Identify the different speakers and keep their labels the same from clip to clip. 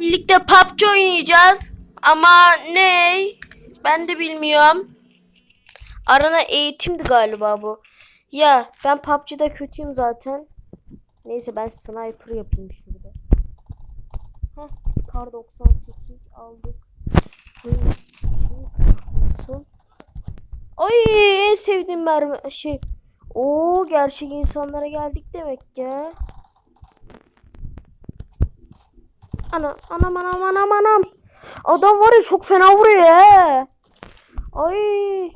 Speaker 1: birlikte PUBG oynayacağız. Ama ne? Ben de bilmiyorum. Arana eğitimdi galiba bu. Ya ben PUBG'de kötüyüm zaten. Neyse ben sniper yapayım şurada. Heh, kar 98 aldık. Nasıl? Ay en sevdiğim mermi şey. Oo gerçek insanlara geldik demek ya. Ana anam anam anam anam. Adam var ya çok fena vuruyor he. Ay.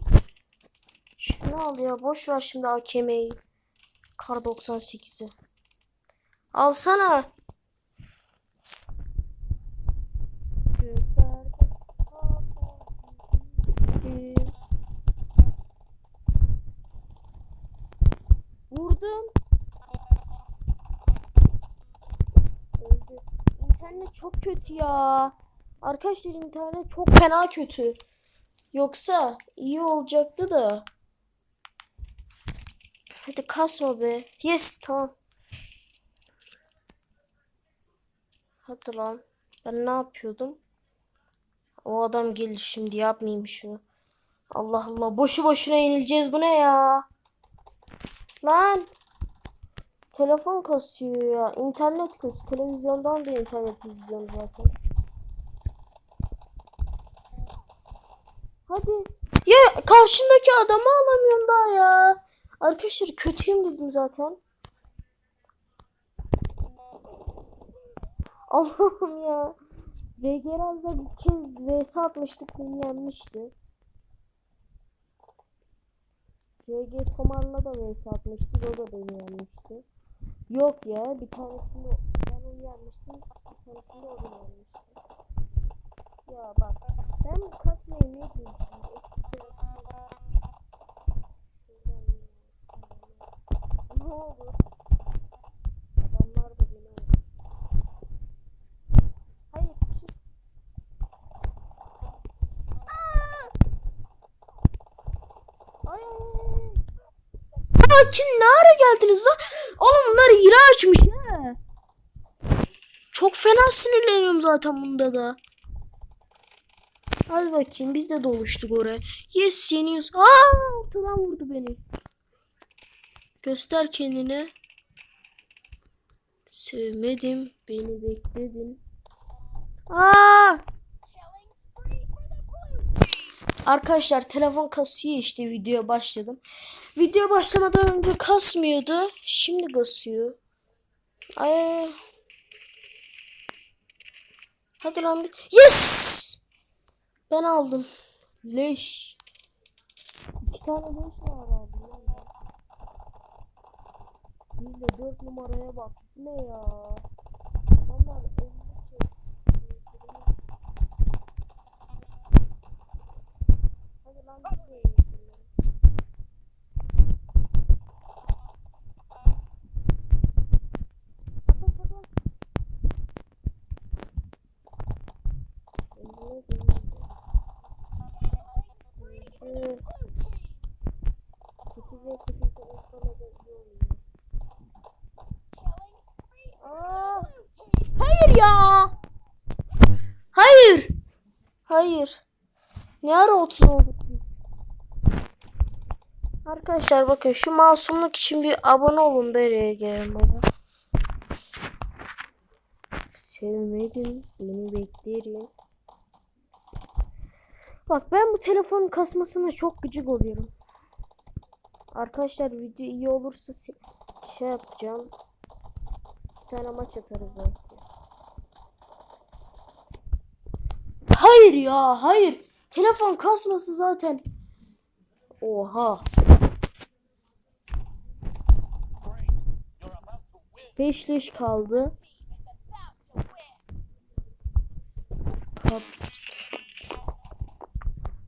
Speaker 1: Şunu al ya boş ver şimdi AKM'yi. Kar 98'i. Alsana. Çok kötü ya. Arkadaşlar internet çok fena kötü. Yoksa iyi olacaktı da. Hadi kasma be. Yes tamam. Hadi lan. Ben ne yapıyordum? O adam gelir şimdi yapmayayım şunu. Allah Allah boşu boşuna yenileceğiz bu ne ya? Lan. Telefon kasıyor ya. İnternet kötü. Televizyondan da internet izliyorum zaten. Hadi. Ya karşındaki adamı alamıyorum daha ya. Arkadaşlar kötüyüm dedim zaten. Allah'ım ya. VGRaz'da bir kez vs atmıştık beni yenmişti. VG Tomar'la da vs atmıştık o da beni yenmişti. Yok ya bir tanesinde ben onu yenmiştim. Bir tanesinde o beni yenmişti. Ya bak ben bu kasmayı ne diyeyim şimdi Ne olur. Adamlar da beni. Hayır. çık. Aa! Ay. Sakin ne ara geldiniz lan? Oğlum bunlar açmış ha. Çok fena sinirleniyorum zaten bunda da. Hadi bakayım biz de doluştuk oraya. Yes yeniyoruz. Aa ortadan vurdu beni. Göster kendini. Sevmedim. Beni bekledin. Aa! Arkadaşlar telefon kasıyor işte videoya başladım. Video başlamadan önce kasmıyordu. Şimdi kasıyor. Ay. Hadi lan bir. Yes! Ben aldım. Leş. İki tane leş var abi. Bir de dört numaraya bak. Ne ya? Adamlar elli kez. Hadi lan bir şey yapayım. Sapa sapa. Sen bu ne diyorsun? Ee, Sekiz ve sekizde ortalama iyi oluyor. Aa, hayır ya. Hayır. Hayır. Ne ara 30 olduk biz? Arkadaşlar bakın şu masumluk için bir abone olun bereye gelin baba. Sevmedim. Beni beklerim. Bak ben bu telefonun kasmasına çok gıcık oluyorum. Arkadaşlar video iyi olursa şey yapacağım. Bir tane maç atarız belki. Hayır ya hayır. Telefon kasması zaten. Oha. 5 leş kaldı. Kap.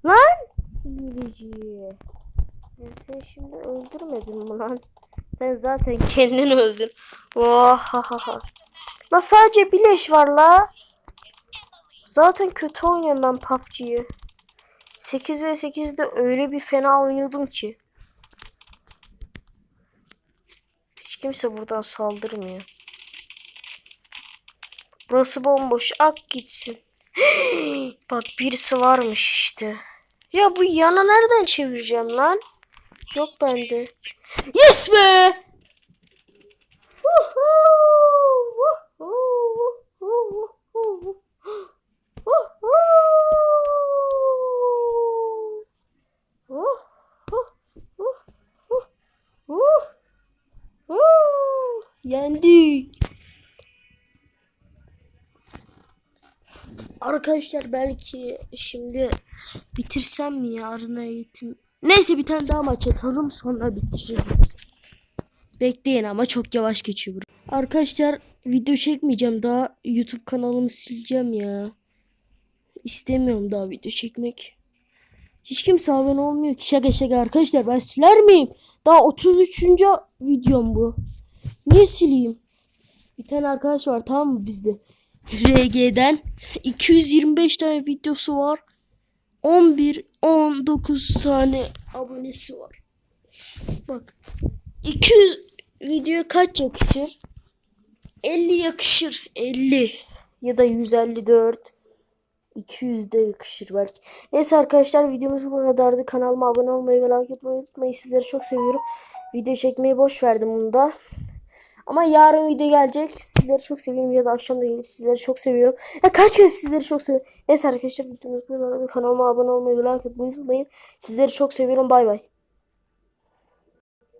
Speaker 1: Lan! Hileci. Ben seni şimdi öldürmedim mi lan? Sen zaten kendini öldür. Oha. La sadece bir leş var la. Zaten kötü oynuyorum ben PUBG'yi. 8 ve 8'de öyle bir fena oynuyordum ki. Hiç kimse buradan saldırmıyor. Burası bomboş. Ak gitsin. Bak birisi varmış işte. Ya bu yana nereden çevireceğim lan? Yok bende. Yes be! Yendik. Arkadaşlar belki şimdi bitirsem mi yarın eğitim? Neyse bir tane daha maç atalım sonra bitireceğiz. Bekleyin ama çok yavaş geçiyor. Arkadaşlar video çekmeyeceğim daha YouTube kanalımı sileceğim ya. İstemiyorum daha video çekmek. Hiç kimse abone olmuyor ki. Şaka şaka arkadaşlar ben siler miyim? Daha 33. videom bu. Niye sileyim? Bir tane arkadaş var tamam mı bizde? RG'den 225 tane videosu var. 11 19 tane abonesi var. Bak 200 video kaç yakışır? 50 yakışır. 50 ya da 154 200 de yakışır belki. Neyse arkadaşlar videomuz bu kadardı. Kanalıma abone olmayı ve like etmeyi unutmayın. Sizleri çok seviyorum. Video çekmeyi boş verdim bunda. Ama yarın video gelecek. Sizleri çok seviyorum ya da akşam da gelir. Sizleri çok seviyorum. Ya kaç kez sizleri çok seviyorum. Neyse arkadaşlar videomuz bu. Kanalıma abone olmayı like etmeyi unutmayın. Sizleri çok seviyorum. Bay bay.